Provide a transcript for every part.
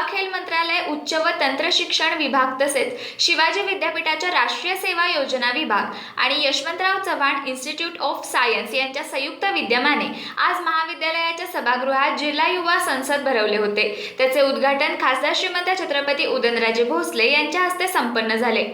युवा खेल मंत्रालय उच्च व तंत्र शिक्षण विभाग तसेच शिवाजी विद्यापीठाच्या राष्ट्रीय सेवा योजना विभाग आणि Yashwantrao Chavan institute of science यांच्या संयुक्त विद्यमाने आज महाविद्यालयाच्या सभागृहात जिल्हा युवा संसद भरवले होते. त्याचे उद्घाटन खासदार श्रीमंत छत्रपती उदयनराजे भोसले यांच्या हस्ते संपन्न झाले.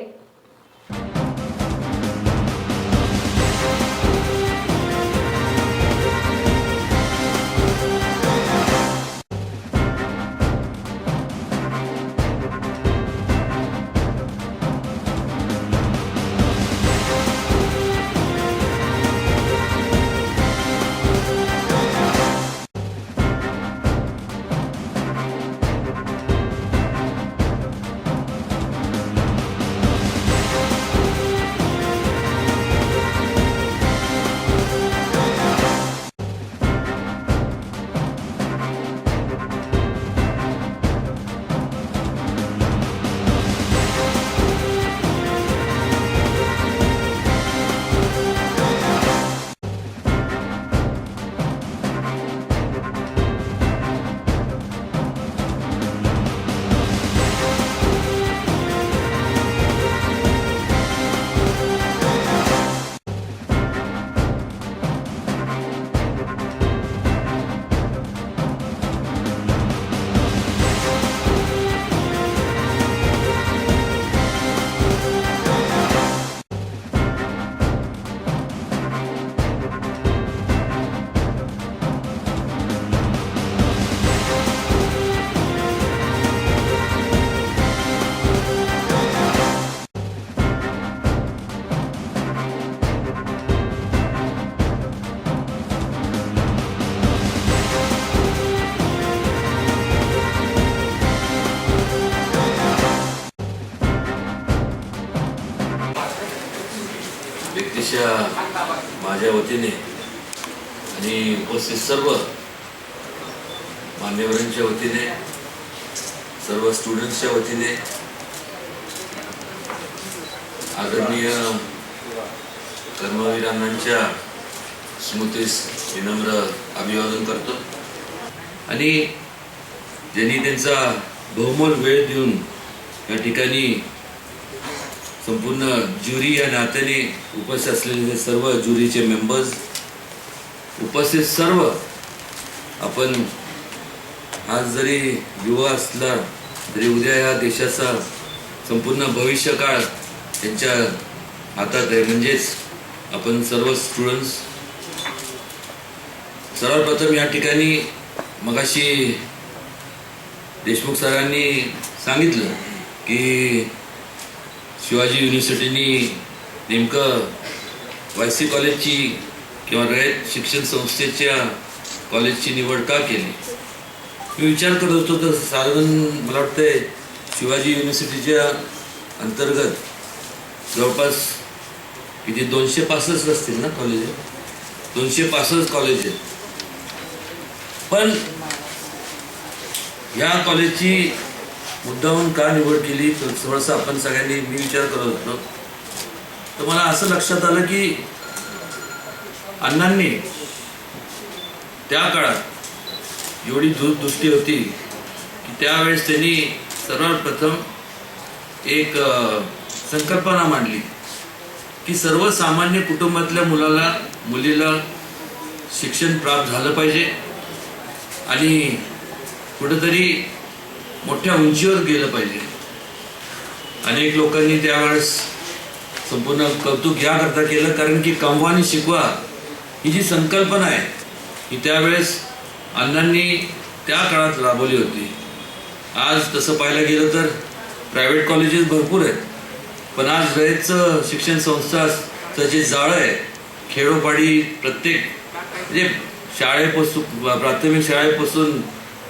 माझ्या वतीने आणि उपस्थित सर्व मान्यवरांच्या वतीने सर्व स्टुडंट्सच्या वतीने आदरणीय कर्मवीर अण्णांच्या स्मृतीस विनम्र अभिवादन करतो. आणि ज्यांनी त्यांचा बहुमोल वेळ देऊन या ठिकाणी संपूर्ण ज्युरी या नात्याने उपस्थित असलेले सर्व ज्युरीचे मेंबर्स उपस्थित सर्व आपण आज जरी युवा असला तरी उद्या या देशाचा संपूर्ण भविष्यकाळ त्यांच्या हातात आहे. म्हणजेच आपण सर्व स्टुडंट्स सर्वप्रथम या ठिकाणी मगाशी देशमुख सरांनी सांगितलं की शिवाजी युनिव्हर्सिटीनी नेमकं वाय सी कॉलेजची किंवा रयत शिक्षण संस्थेच्या कॉलेजची निवड का केली? मी विचार करत होतो तर साधारण मला वाटतंय शिवाजी युनिव्हर्सिटीच्या अंतर्गत जवळपास किती दोनशे पासष्ट असतील ना कॉलेज दोनशे पासष्ट कॉलेज आहेत. पण या कॉलेजची मुद्दाहून का निवड केली? थोडंसं आपण सगळ्यांनी मी विचार करत होतो. तर मला असं लक्षात आलं की अण्णांनी त्या काळात एवढी दूरदृष्टी होती की त्यावेळेस त्यांनी सर्वात प्रथम एक संकल्पना मांडली की सर्वसामान्य कुटुंबातल्या मुलाला मुलीला शिक्षण प्राप्त झालं पाहिजे आणि कुठंतरी मोठ्या उंचीवर गेलं पाहिजे. अनेक लोकांनी त्यावेळेस संपूर्ण कौतुक याकरता केलं कारण की कमवा आणि शिकवा ही जी संकल्पना आहे ही त्यावेळेस अण्णांनी त्या काळात राबवली होती. आज तसं पाहायला गेलं तर प्रायव्हेट कॉलेजेस भरपूर आहेत पण आज बरेच शिक्षण संस्थाचं जे जाळं आहे खेडोपाडी प्रत्येक म्हणजे शाळेपासून प्राथमिक शाळेपासून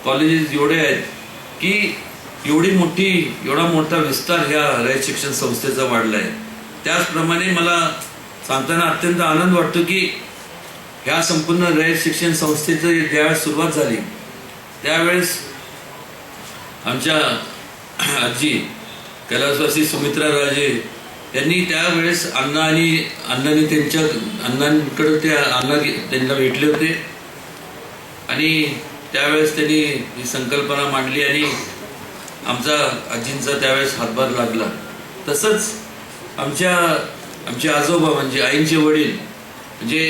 कॉलेजेस एवढे आहेत की एवढी मोठी एवढा मोठा विस्तार ह्या रयत शिक्षण संस्थेचा वाढला आहे त्याचप्रमाणे मला सांगताना अत्यंत आनंद वाटतो की ह्या संपूर्ण रयत शिक्षण संस्थेचं ज्यावेळेस सुरुवात झाली त्यावेळेस आमच्या आजी कैलासवासी सुमित्रा राजे त्यांनी त्यावेळेस अण्णा आणि अण्णाने त्यांच्या अण्णांकडं त्या अण्णा त्यांना भेटले होते. आणि त्यावेळेस त्यांनी ही संकल्पना मांडली आणि आमचा आजींचा त्यावेळेस हातभार लागला. तसंच आमच्या आमचे आजोबा म्हणजे आईंचे वडील म्हणजे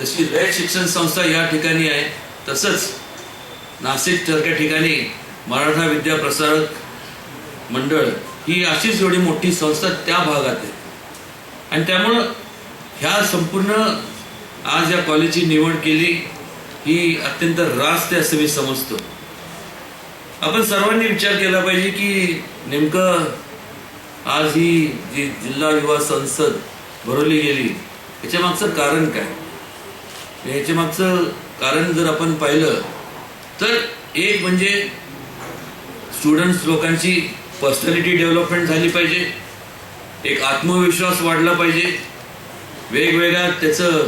जशी रयत शिक्षण संस्था या ठिकाणी आहे तसंच नाशिकसारख्या ठिकाणी मराठा विद्या प्रसारक मंडळ ही अशीच एवढी मोठी संस्था त्या भागात आहे. आणि त्यामुळं ह्या संपूर्ण आज या कॉलेजची निवड केली. ही अत्यंत रास्त आहे असं मी समजतो. आपण सर्वांनी विचार केला पाहिजे की नेमकं आज ही जी जिल्हा युवा संसद भरवली गेली याच्या मागचं कारण काय? याच्यामागचं कारण जर आपण पाहिलं तर एक म्हणजे स्टुडंट्स लोकांची पर्सनॅलिटी डेव्हलपमेंट झाली पाहिजे एक आत्मविश्वास वाढला पाहिजे वेगवेगळ्या त्याचं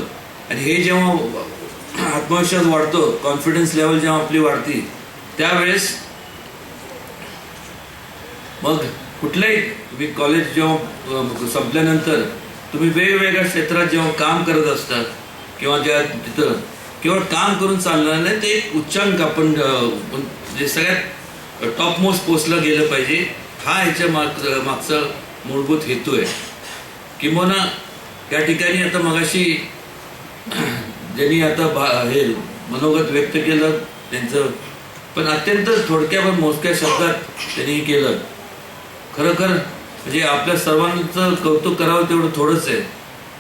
आणि हे जेव्हा आत्मविश्वास वाढतो कॉन्फिडन्स लेवल जेव्हा आपली वाढती त्यावेळेस मग कुठल्याही कॉलेज जेव्हा संपल्यानंतर तुम्ही वेगवेगळ्या क्षेत्रात जेव्हा काम करत असतात किंवा ज्या तिथं केवळ काम करून चालणार नाही ते एक उच्चांक आपण जे सगळ्यात टॉप मोस्ट पोस्टला गेलं पाहिजे हा ह्याच्या माग मागचा मूलभूत हेतू आहे. किंबहुना या ठिकाणी आता मगाशी ज्यांनी आता भा हे मनोगत व्यक्त केलं त्यांचं पण अत्यंत थोडक्या पण मोजक्या शब्दात त्यांनी केलं. खरोखर म्हणजे आपल्या सर्वांचं कौतुक करावं तेवढं थोडंच आहे.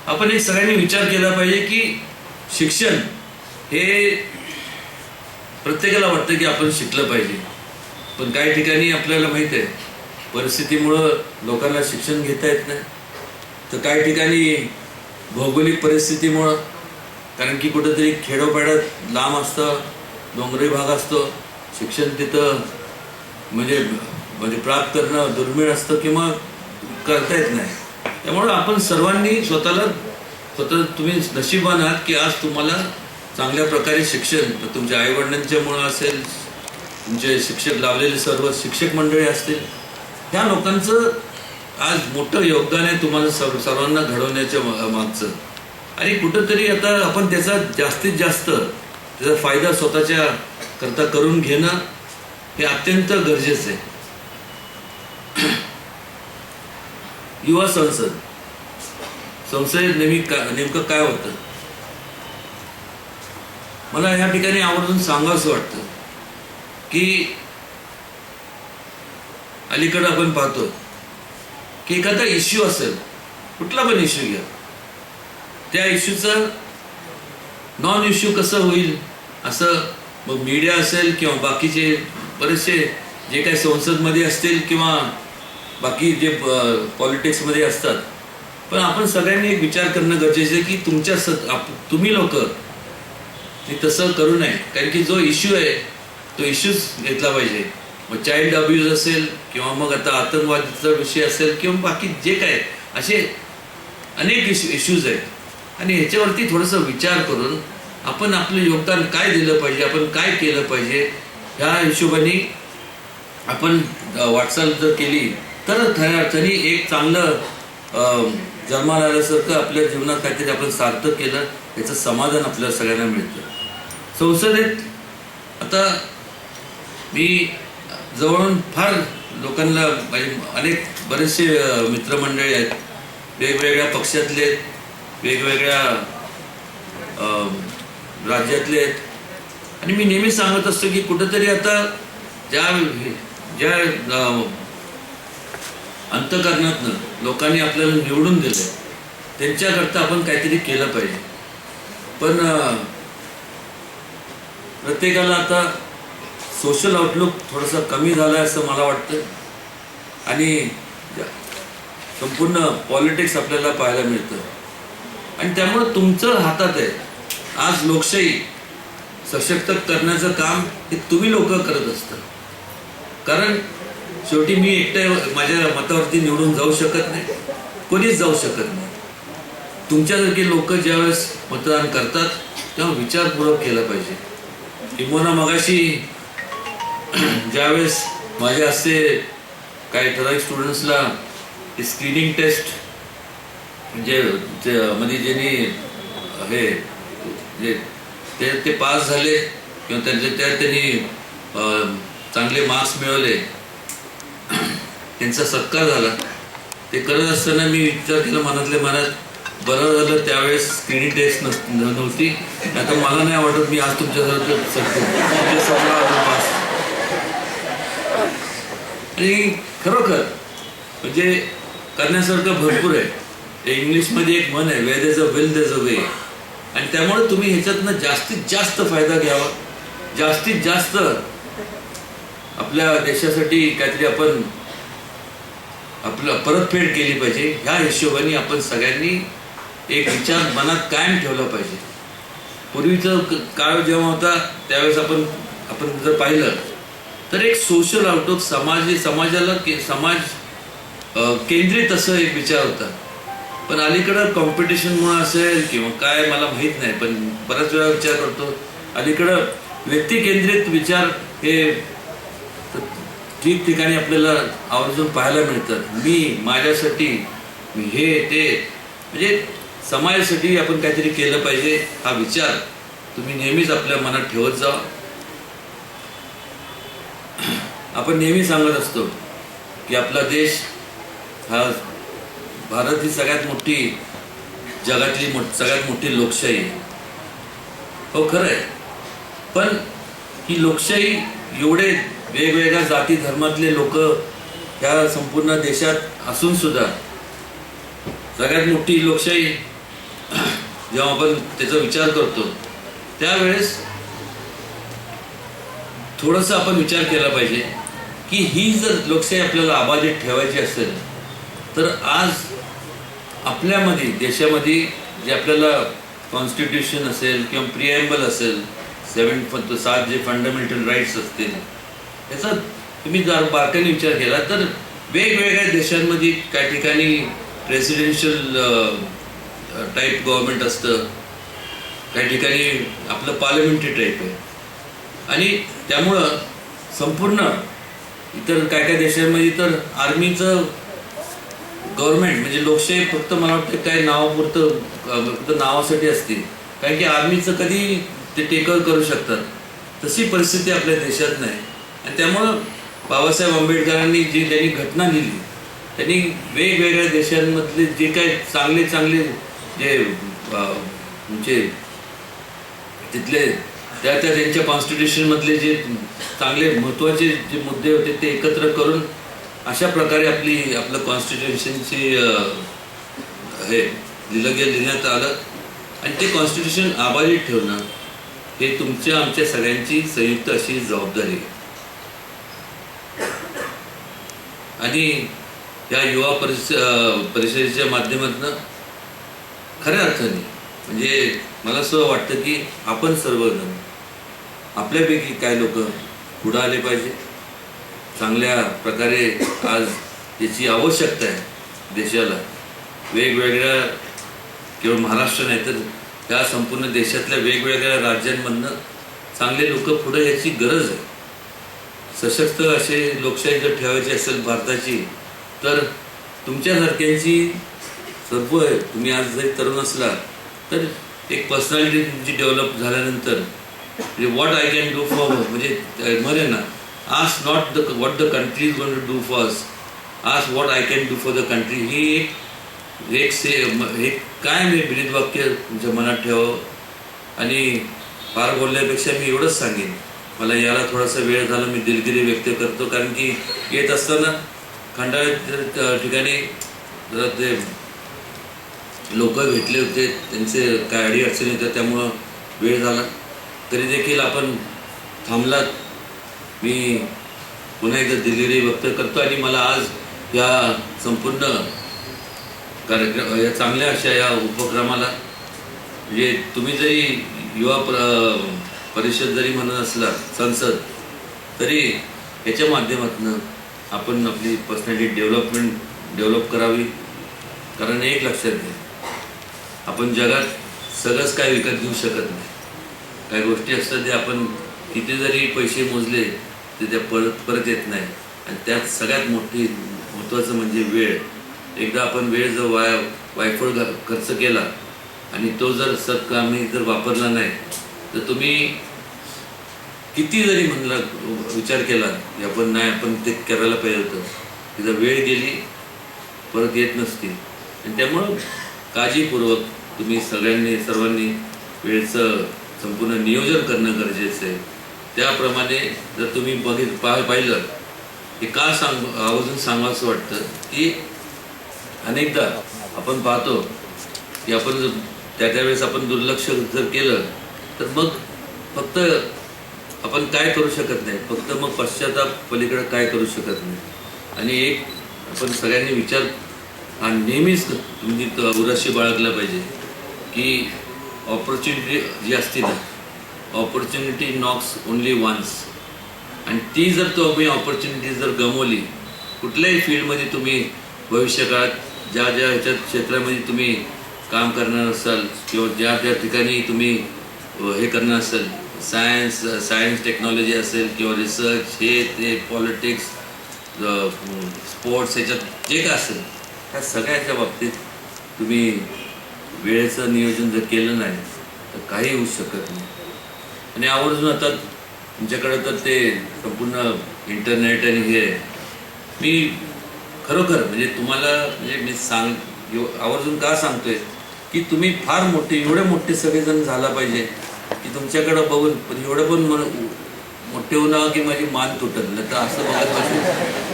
आपण हे सगळ्यांनी विचार केला पाहिजे की शिक्षण हे प्रत्येकाला वाटतं की आपण शिकलं पाहिजे. पण काही ठिकाणी आपल्याला माहीत आहे परिस्थितीमुळं लोकांना शिक्षण घेता येत नाही. तर काही ठिकाणी भौगोलिक परिस्थितीमुळं कारण की कुठंतरी खेडोपाड्यात लांब असतं डोंगरी भाग असतो शिक्षण तिथं म्हणजे म्हणजे प्राप्त करणं दुर्मिळ असतं किंवा करता येत नाही. त्यामुळं आपण सर्वांनी स्वतःला स्वतः तुम्ही नशिबान आहात की आज तुम्हाला चांगल्या प्रकारे शिक्षण तुमच्या आईवडिलांच्यामुळं असेल तुमचे शिक्षक लावलेले सर्व शिक्षक मंडळी असतील ह्या लोकांचं आज मोठं योगदान आहे तुम्हाला सर्व सर्वांना घडवण्याच्या मागचं. आणि कुठंतरी आता आपण त्याचा जास्तीत जास्त त्याचा फायदा स्वतःच्या करता करून घेणं हे अत्यंत गरजेचं आहे. युवा संसद. संसदेत नेहमी का नेमकं काय होतं? मला ह्या ठिकाणी आवर्जून सांगावंसं वाटतं की अलीकडं आपण पाहतो की एखादा इश्यू असेल कुठला पण इश्यू घ्या. त्या इश्यूचं नॉन इश्यू कसं होईल असं मग मीडिया असेल किंवा बाकीचे बरेचसे जे काही संसदमध्ये असतील किंवा बाकी जे पॉलिटिक्समध्ये असतात. पण आपण सगळ्यांनी एक विचार करणं गरजेचं आहे की तुमच्या स तुम्ही लोक ते तसं करू नये. कारण की जो इश्यू आहे तो इश्यूच घेतला पाहिजे. मग चाइल्ड अब्यूज असेल किंवा मग आता आतंकवादाचा विषय असेल किंवा बाकी जे काय असे अनेक इश्यू इश्यूज आहेत. आणि याच्यावरती थोडंसं विचार करून आपण आपलं योगदान काय दिलं पाहिजे आपण काय केलं पाहिजे ह्या हिशोबाने आपण वाटचाल जर केली तर खऱ्या अर्थाने एक चांगलं जन्माला आल्यासारखं आपल्या जीवनात काहीतरी आपण सार्थक केलं याचं समाधान आपल्याला सगळ्यांना मिळतं. संसदेत आता मी जवळून फार लोकांना म्हणजे अनेक बरेचसे मित्रमंडळी आहेत वेगवेगळ्या पक्षातले आहेत, वेगवेगळ्या राज्यातले आहेत. आणि मी नेहमी सांगत असतो की कुठंतरी आता ज्या ज्या अंतकरणातनं लोकांनी आपल्याला निवडून दिलं त्यांच्याकरता आपण काहीतरी केलं पाहिजे. पण प्रत्येकाला आता सोशल आउटलुक थोडंसं कमी झालं आहे असं मला वाटतं. आणि संपूर्ण पॉलिटिक्स आपल्याला पाहायला मिळतं. आणि त्यामुळं तुमचं हातात आहे. आज लोकशाही सशक्त करण्याचं काम हे तुम्ही लोक करत असता. कारण शेवटी मी एकट्या माझ्या मतावरती निवडून जाऊ शकत नाही. कोणीच जाऊ शकत नाही. तुमच्यासारखे लोक ज्यावेळेस मतदान करतात तेव्हा विचारपूर्वक केलं पाहिजे. किंबहुना मगाशी ज्यावेळेस माझ्या असे काही ठराविक स्टुडंट्सला स्क्रीनिंग टेस्ट म्हणजे ते म्हणजे ज्यांनी हे जे ते ते पास झाले किंवा त्यांचे त्या त्यांनी चांगले मार्क्स मिळवले. त्यांचा सत्कार झाला. ते करत असताना मी विचार केला मनातल्या मनात बरं झालं त्यावेळेस स्क्रीनिंग टेस्ट नस नव्हती. आता मला नाही वाटत मी आज तुमच्यासारखं सकतो तुमच्या पास. आणि खरोखर म्हणजे करण्यासारखं भरपूर आहे. इंग्लिशमध्ये एक मन आहे वेद इज अ विल देज अ वे आणि त्यामुळे तुम्ही ह्याच्यातनं जास्तीत जास्त फायदा घ्यावा. जास्तीत जास्त आपल्या देशासाठी काहीतरी आपण आपलं परतफेड केली पाहिजे. ह्या हिशोबाने आपण सगळ्यांनी एक विचार मनात कायम ठेवला पाहिजे. पूर्वीचा काळ जेव्हा होता त्यावेळेस आपण आपण जर पाहिलं तर एक सोशल आउटलुक समाज समाजाला के- समाज केंद्रित असं एक विचार होता. पण अलीकडं कॉम्पिटिशनमुळे असेल किंवा काय मला माहीत नाही पण बऱ्याच वेळा विचार करतो. अलीकडं व्यक्तिकेंद्रित विचार हे ठिकठिकाणी आपल्याला आवर्जून पाहायला मिळतात. मी माझ्यासाठी हे ते. म्हणजे समाजासाठी आपण काहीतरी केलं पाहिजे हा विचार तुम्ही नेहमीच आपल्या मनात ठेवत जा. आपण नेहमी सांगत असतो की आपला देश हा भारत ही सगळ्यात मोठी जगातली मो सगळ्यात मोठी लोकशाही आहे. हो खरं आहे. पण ही लोकशाही एवढे वेगवेगळ्या जाती धर्मातले लोक ह्या संपूर्ण देशात असून सुद्धा सगळ्यात मोठी लोकशाही जेव्हा आपण त्याचा विचार करतो त्यावेळेस थोडंसं आपण विचार केला पाहिजे की ही जर लोकशाही आपल्याला अबाधित ठेवायची असेल तर आज आपल्यामध्ये देशामध्ये जे आपल्याला कॉन्स्टिट्यूशन असेल किंवा प्रिएम्बल असेल सेवन फक्त सात जे फंडामेंटल राईट्स असतील याचा तुम्ही जर बारकाने विचार केला तर वेगवेगळ्या देशांमध्ये काही ठिकाणी प्रेसिडेन्शियल टाईप गव्हर्नमेंट असतं. काही ठिकाणी आपलं पार्लमेंटरी टाईप आहे. आणि त्यामुळं संपूर्ण इतर काय काय देशांमध्ये तर आर्मीचं गव्हर्नमेंट म्हणजे लोकशाही फक्त मला वाटतं काय नावापुरतं फक्त नावासाठी असतील. कारण की आर्मीचं कधी ते टेकअर करू शकतात. तशी परिस्थिती आपल्या देशात नाही. आणि त्यामुळं बाबासाहेब आंबेडकरांनी जी त्यांनी घटना लिहिली त्यांनी वेगवेगळ्या देशांमधले जे काही चांगले चांगले जे म्हणजे तिथले त्या त्या त्यांच्या कॉन्स्टिट्यूशन मधले जे चांगले महत्त्वाचे जे मुद्दे होते ते एकत्र करून अशा प्रकारे आपली आपलं कॉन्स्टिट्युशनची हे लिहिलं गेलं लिहिण्यात आलं. आणि ते कॉन्स्टिट्युशन आबाधित ठेवणं हे तुमच्या आमच्या सगळ्यांची संयुक्त अशी जबाबदारी आहे. आणि या युवा परिष परिषदेच्या माध्यमातून खऱ्या अर्थाने म्हणजे मला असं वाटतं की आपण सर्वजण आपल्यापैकी काय लोक पुढं आले पाहिजे. चांगल्या प्रकारे आज याची आवश्यकता आहे देशाला. वेगवेगळ्या केवळ महाराष्ट्र नाही तर त्या संपूर्ण देशातल्या वेगवेगळ्या राज्यांमधनं चांगले लोक पुढे याची गरज आहे. सशक्त असे लोकशाही जर ठेवायची असेल भारताची तर तुमच्यासारख्यांची सर्व आहे. तुम्ही आज जरी तरुण असला तर एक पर्सनॅलिटी तुमची डेव्हलप झाल्यानंतर म्हणजे what I can do for म्हणजे मरे ना ask not the what the country is going to do for us, ask what I can do for the country ही एक एक से एक काय मी ब्रीद वाक्य तुमच्या मनात ठेवावं? आणि फार बोलण्यापेक्षा मी एवढंच सांगेन. मला याला थोडासा वेळ झाला मी दिलगिरी व्यक्त करतो. कारण की येत असताना खंडाळ्या ठिकाणी जरा ते लोक भेटले होते. त्यांचे काय अडी अडचणी होत्या त्यामुळं वेळ झाला. तरी देखील आपण थांबलात. मी पुन्हा एकदा दिलगिरी व्यक्त करतो आणि मला आज या संपूर्ण कार्यक्रम या चांगल्या अशा या उपक्रमाला म्हणजे तुम्ही जरी युवा प्र परिषद जरी म्हणत असला संसद तरी याच्या माध्यमातून आपण आपली पर्सनॅलिटी डेव्हलपमेंट डेव्हलप करावी. कारण एक लक्षात घ्या आपण जगात सगळंच काय विकत घेऊ शकत नाही. काही गोष्टी असतात ते आपण किती जरी पैसे मोजले ते त्या परत परत येत नाही. आणि त्यात सगळ्यात मोठी महत्त्वाचं म्हणजे वेळ. एकदा आपण वेळ जर वाय वायफळ खर्च केला आणि तो जर सत्कामी जर वापरला नाही तर तुम्ही किती जरी म्हणला विचार केला की आपण नाही आपण ते करायला पाहिजे होतं. तिथं वेळ गेली परत येत नसती. आणि त्यामुळं काळजीपूर्वक तुम्ही सगळ्यांनी सर्वांनी वेळचं संपूर्ण नियोजन करणं गरजेचं आहे. त्याप्रमाणे जर तुम्ही बघित पाहिलं हे का सांग आवर्जून सांगावंसं वाटतं की अनेकदा आपण पाहतो की आपण जर त्या त्यावेळेस आपण दुर्लक्ष जर केलं तर मग फक्त आपण काय करू शकत नाही? फक्त मग पश्चाताप पलीकडे काय करू शकत नाही? आणि एक आपण सगळ्यांनी विचार हा नेहमीच म्हणजे तुम्ही उराशी बाळगला पाहिजे की ऑपॉर्च्युनिटी जी असते ना ऑपॉर्च्युनिटी नॉक्स ओनली वन्स आणि ती जर तुम्ही ऑपॉर्च्युनिटी जर गमवली कुठल्याही फील्डमध्ये तुम्ही भविष्यकाळात ज्या ज्या ह्याच्यात क्षेत्रामध्ये तुम्ही काम करणार असाल किंवा ज्या ज्या ठिकाणी तुम्ही हे करणार असाल सायन्स सायन्स टेक्नॉलॉजी असेल किंवा रिसर्च हे ते पॉलिटिक्स स्पोर्ट्स ह्याच्यात जे काय असेल त्या सगळ्याच्या बाबतीत तुम्ही वेळेचं नियोजन जर केलं नाही तर काही होऊ शकत नाही. आणि आवर्जून आता तुमच्याकडे तर ते संपूर्ण इंटरनेट आणि हे मी खरोखर म्हणजे तुम्हाला म्हणजे मी सांग आवर्जून का सांगतोय की तुम्ही फार मोठे एवढे मोठे सगळेजण झाला पाहिजे की तुमच्याकडं बघून पण एवढं पण मन मोठे होणार की माझी मान तुटत नाही तर असं बघत बसेल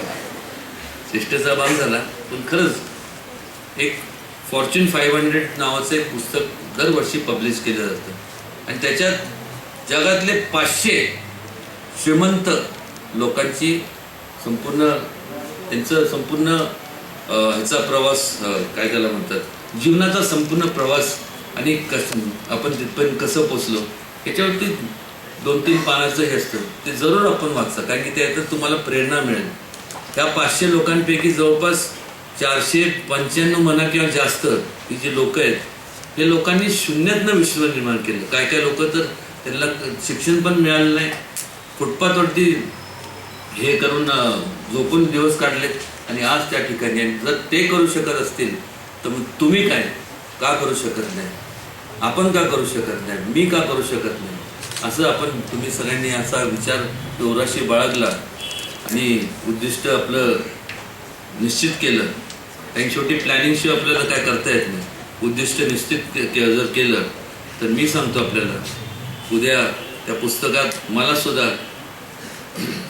शिष्टेचा भाग झाला. पण खरंच एक फॉर्च्यून फाईव्ह हंड्रेड नावाचं एक पुस्तक दरवर्षी पब्लिश केलं जातं. आणि त्याच्यात जगातले पाचशे श्रीमंत लोकांची संपूर्ण त्यांचं संपूर्ण ह्याचा प्रवास काय त्याला म्हणतात जीवनाचा संपूर्ण प्रवास आणि कस आपण तिथपर्यंत कसं पोचलो याच्यावरती दोन तीन पानाचं हे असतं. ते जरूर आपण वाचता कारण की त्याच्यात तुम्हाला प्रेरणा मिळेल. त्या पाचशे लोकांपैकी जवळपास चारशे पंच्याण्णव म्हणा किंवा जास्त ही जी लोक आहेत हे लोकांनी शून्यातनं विश्व निर्माण केलं. काय काय लोक तर त्यांना शिक्षण पण मिळालं नाही. फुटपाथवरती हे करून झोपून दिवस काढलेत आणि आज त्या ठिकाणी जर ते करू शकत असतील तर मग तुम्ही काय? का करू शकत नाही? आपण का करू शकत नाही? मी का करू शकत नाही? असं आपण तुम्ही सगळ्यांनी असा विचार जोराशी बाळगला आणि उद्दिष्ट आपलं निश्चित केलं. कारण शेवटी प्लॅनिंगशिवाय आपल्याला काय करता येत नाही. उद्दिष्ट निश्चित के- जर केलं तर मी सांगतो आपल्याला उद्या त्या पुस्तकात मला सुद्धा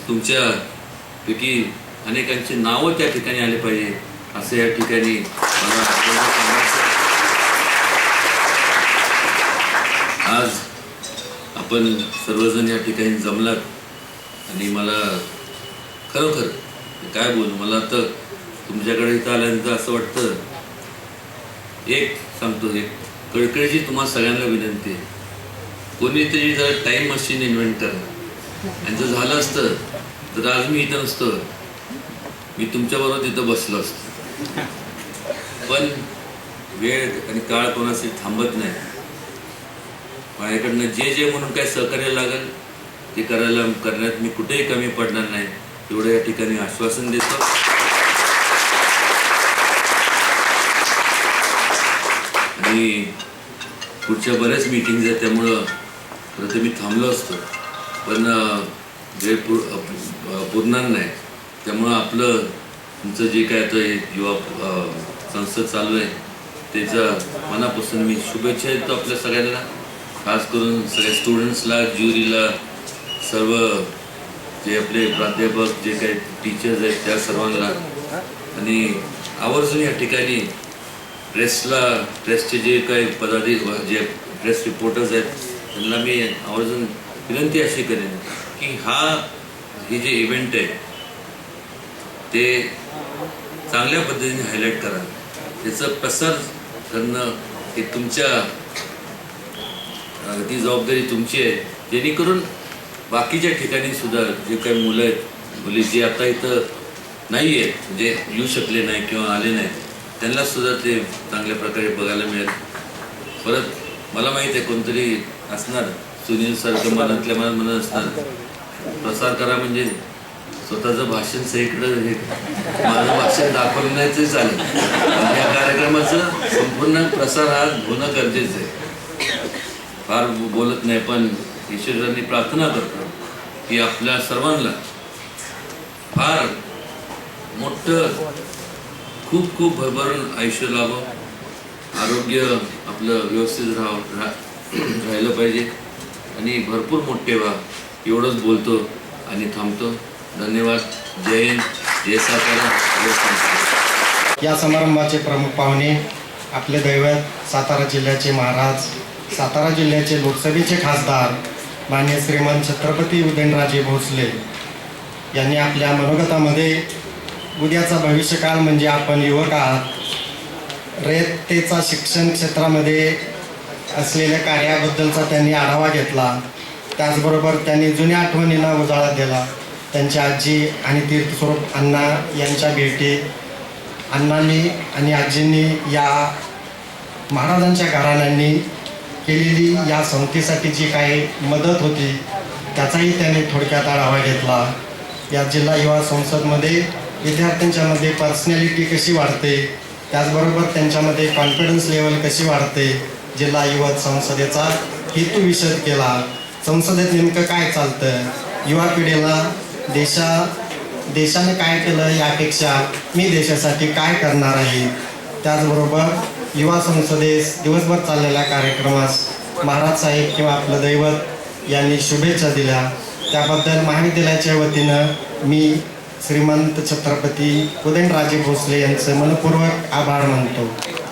तुमच्या पैकी अनेकांची नावं त्या ठिकाणी आले पाहिजे असं या ठिकाणी मला आज आपण सर्वजण या ठिकाणी जमलात आणि मला खरोखर काय बोलू मला तर तुमच्याकडे इथं आल्यानंतर असं वाटतं एक सांगतो एक कळकळीची तुम्हाला सगळ्यांना विनंती आहे. कोणीतरी जर टाईम मशीन इन्व्हेंटर आणि जर झालं असतं तर आज मी इथं नसतो. मी तुमच्याबरोबर तिथं बसलो असतो. पण वेळ आणि काळ कोणाशी थांबत नाही. माझ्याकडनं जे जे म्हणून काय सहकार्य लागेल ते करायला करण्यात मी कुठेही कमी पडणार नाही. एवढं या ठिकाणी आश्वासन देतो. आणि पुढच्या बऱ्याच मीटिंग्ज आहेत त्यामुळं तर मी थांबलो असतो. पण जे पूर पूर्णार नाही. त्यामुळं आपलं तुमचं जे काय आता हे युवा संस्था संसद चालू आहे त्याचा मनापासून मी शुभेच्छा देतो आपल्या सगळ्यांना. खास करून सगळ्या स्टुडंट्सला ज्युरीला सर्व जे आपले प्राध्यापक जे काही टीचर्स आहेत त्या सर्वांना. आणि आवर्जून या ठिकाणी प्रेसला प्रेसचे जे काही पदाधिक जे प्रेस रिपोर्टर्स आहेत त्यांना मी आवर्जून विनंती अशी करेन की हा हे जे इव्हेंट आहे ते चांगल्या पद्धतीने हायलाईट करा. त्याचा प्रसार करणं हे तुमच्या ती जबाबदारी तुमची आहे. जेणेकरून बाकीच्या ठिकाणी सुद्धा जे काही मुलं आहेत मुली जी आता इथं नाही आहेत म्हणजे येऊ शकले नाही किंवा आले नाही त्यांना सुद्धा ते चांगल्या प्रकारे बघायला मिळेल. परत मला माहीत आहे कोणतरी असणार. सुनील सारखं मनातल्या मनात म्हणत असणार. प्रसार करा म्हणजे स्वतःचं भाषण सगळीकडं हे माझं भाषण दाखवलं नाही चालेल. पण या कार्यक्रमाचं संपूर्ण प्रसार हा होणं गरजेचं आहे. फार बोलत नाही पण ईश्वरांनी प्रार्थना करतो की आपल्या सर्वांना फार मोठं खूप खूप भरभरून आयुष्य लाभो. आरोग्य आपलं व्यवस्थित राहावं रा राहिलं पाहिजे. आणि भरपूर मोठे व्हा. एवढंच बोलतो आणि थांबतो. धन्यवाद. जय हिंद. जय सातारा. जय या समारंभाचे प्रमुख पाहुणे आपले दैवत सातारा जिल्ह्याचे महाराज सातारा जिल्ह्याचे लोकसभेचे खासदार मान्य श्रीमान छत्रपती उदयनराजे भोसले यांनी आपल्या मनोगतामध्ये उद्याचा भविष्यकाळ म्हणजे आपण युवक आहात. रयतेचा शिक्षण क्षेत्रामध्ये असलेल्या कार्याबद्दलचा त्यांनी आढावा घेतला. त्याचबरोबर त्यांनी जुन्या आठवणींना उजाळा दिला. त्यांची आजी आणि तीर्थस्वरूप अण्णा यांच्या भेटी अण्णांनी आणि आजींनी या महाराजांच्या घराण्यांनी केलेली या संस्थेसाठी जी काही मदत होती त्याचाही त्यांनी थोडक्यात आढावा घेतला. या जिल्हा युवा संसदमध्ये विद्यार्थ्यांच्यामध्ये पर्सनॅलिटी कशी वाढते त्याचबरोबर त्यांच्यामध्ये कॉन्फिडन्स लेवल कशी वाढते जिल्हा युवा संसदेचा हेतू विषद केला. संसदेत नेमकं काय चालतं? युवा पिढीला देशा देशाने काय केलं यापेक्षा मी देशासाठी काय करणार आहे? त्याचबरोबर युवा संसदेस दिवसभर चाललेल्या कार्यक्रमास महाराज साहेब किंवा आपलं दैवत यांनी शुभेच्छा दिल्या. त्याबद्दल महाविद्यालयाच्या वतीनं मी श्रीमंत छत्रपती उदयनराजे भोसले यांचं मनपूर्वक आभार मानतो.